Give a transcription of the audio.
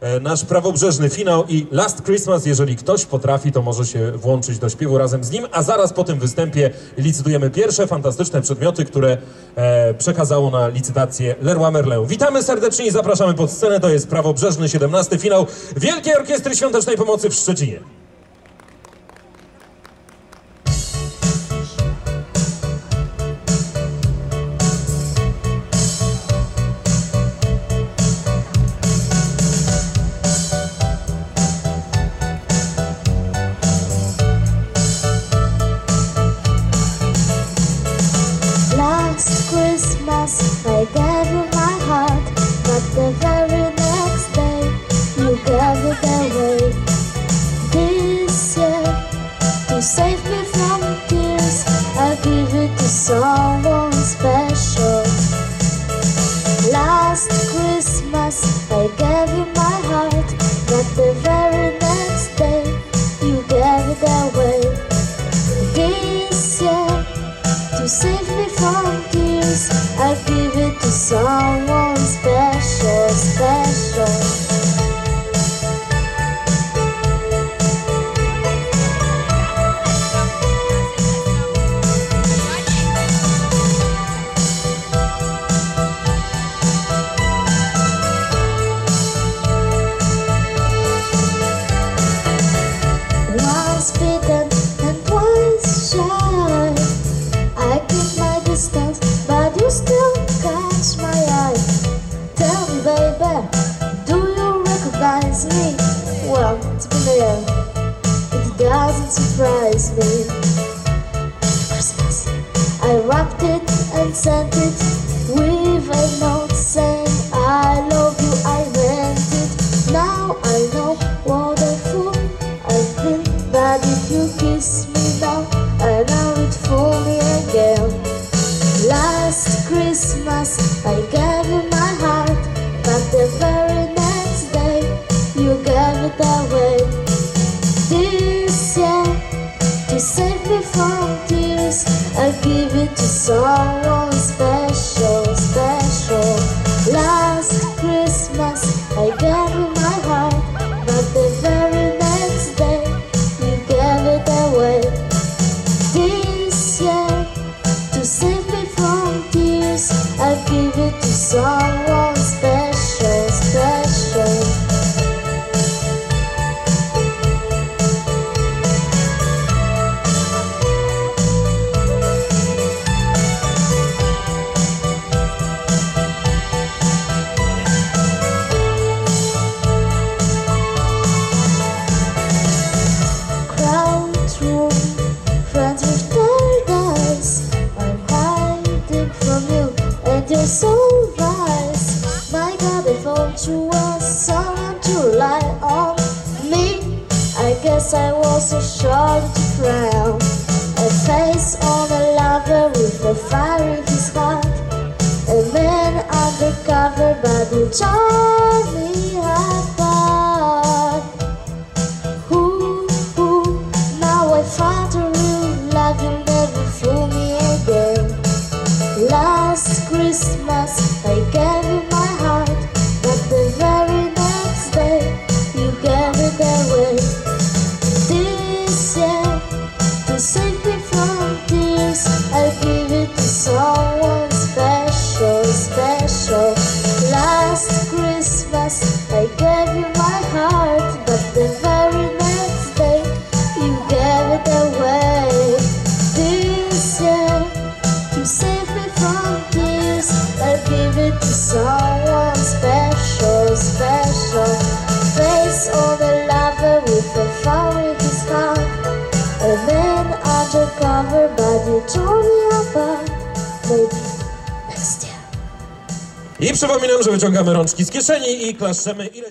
E, Nasz prawobrzeżny finał i Last Christmas, jeżeli ktoś potrafi, to może się włączyć do śpiewu razem z nim, a zaraz po tym występie licytujemy pierwsze fantastyczne przedmioty, które e, przekazało na licytację Leroy Merlin. Witamy serdecznie i zapraszamy pod scenę, to jest prawobrzeżny 17 finał Wielkiej Orkiestry Świątecznej Pomocy w Szczecinie. Someone special. Last Christmas I gave you my heart, but the very next day you gave it away. This year. To save me from tears, I give it to someone doesn't surprise me. Christmas. I wrapped it and sent it someone special. Someone to rely on. Me, I guess I was so short to crown. A face on a lover with a fire in his heart. A man undercover, but you tore me apart. Ooh, ooh, now I found a real love, you'll never fool me again. Last Christmas I gave special. Last Christmas I gave you my heart, but the very next day you gave it away. This year, to save me from tears, I give it to someone special, special. Face of a lover with a fire in his heart. A man undercover, but you tore me apart. I przypominam, że wyciągamy rączki z kieszeni i klaszczemy ile